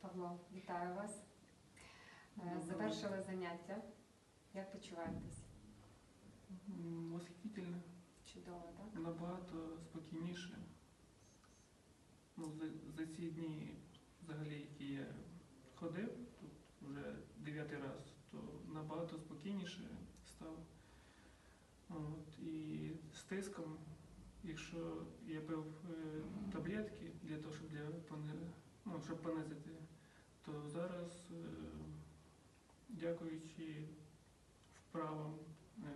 Павло, вітаю вас. Е, Завершили заняття. Як почуваєтесь? Восхитительно, Чудово, так? набагато спокійніше. Ну, за, за ці дні, взагалі, які я ходив, тут вже дев'ятий раз, то набагато спокійніше стало. От, і з тиском, якщо я пив е, таблетки для того, щоб, для, ну, щоб понизити, то зараз, е, дякуючи вправам е,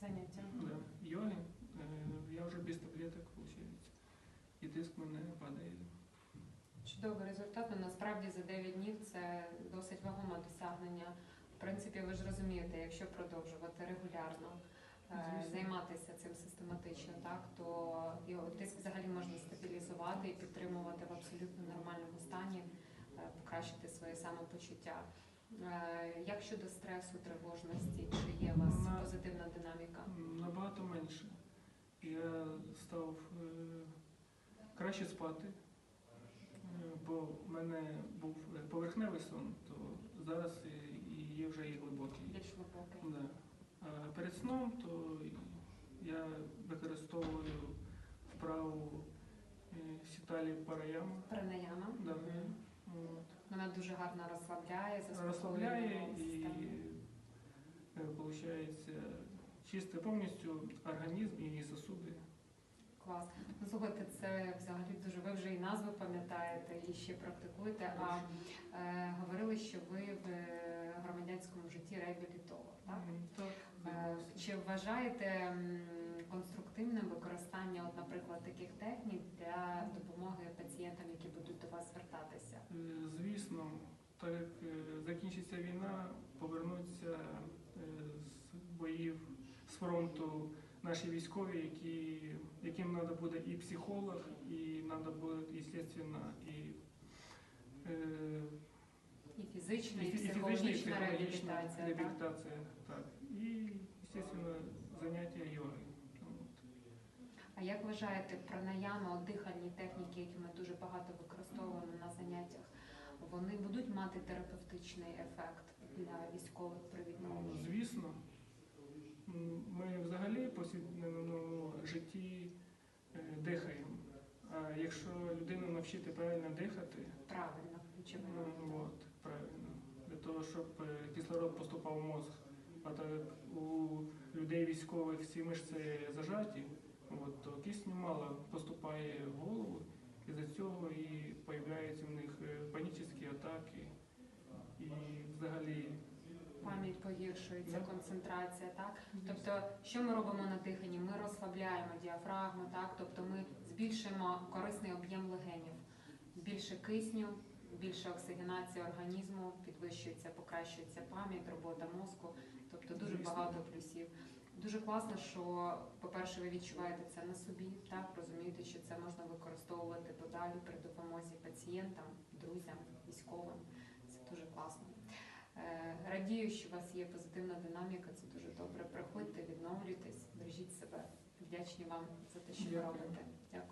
Заняття. Йоги, е, я вже без таблеток, виходить. І тиск мене падає. Чудовий результат. Ну, насправді за 9 днів це досить вагоме досягнення. В принципі, ви ж розумієте, якщо продовжувати регулярно Звісно. займатися цим систематично, так то його тиск взагалі можна стабілізувати і підтримувати в абсолютно нормальному стані, покращити своє самопочуття. Е, Як щодо стресу, тривожності, чи є у вас На- позитивна динаміка? Набагато менше. Я став е, краще спати, е, бо в мене був е, поверхневий сон, то зараз і є вже і глибокий. Більш глибокий. Да. А перед сном то я використовую вправу е, сіталі параяма. Пранаяма. Да. Мгм. От. Вона дуже гарно розслабляє, розслабляє і виходить чисто повністю організм і сосуди. Клас. Ну, слухайте, це взагалі дуже. Ви вже і назву пам'ятаєте, і ще практикуєте. А е, говорили, що ви в е, громадянському житті реабілітолог. Так? М, Так, Е. Чи вважаєте конструктивним використання, от, наприклад, таких технік для допомоги пацієнтам, які будуть до вас звертатися? Е, Звісно, так як е, закінчиться війна, повернуться е, з боїв з фронту наші військові, які, яким треба буде і психолог, і треба буде, естественно, і, І фізична, і, і, фі- і психологічна психологічна реабілітація. Так? Так. І, естественно, заняття йоги. Як вважаєте, пранаяма, дихальні техніки, які ми дуже багато використовуємо на заняттях, вони будуть мати терапевтичний ефект для військових при Ну, відновленні? Звісно, ми взагалі повсякденному житті е, дихаємо. А якщо людину навчити правильно дихати, Правильно, очевидно. ну, от, правильно, для того, щоб е, кислород поступав в мозг, а так у людей військових всі мишці зажаті, от, то кисню мало поступає в голову, і за цього і появляються в них е, панічні атаки. І взагалі Пам'ять погіршується, Да. концентрація, так? Тобто, що ми робимо на диханні? Ми розслабляємо діафрагму, так? Тобто ми збільшуємо корисний об'єм легенів, більше кисню, більше оксигенація організму, підвищується, покращується пам'ять, робота мозку, тобто дуже багато плюсів. Дуже класно, що, по-перше, ви відчуваєте це на собі, так розумієте, що це можна використовувати подалі при допомозі пацієнтам, друзям, військовим. Це дуже класно. Е, Радію, що у вас є позитивна динаміка, це дуже добре. Приходьте, відновлюйтесь, бережіть себе. Вдячні вам за те, що ви робите. Дякую.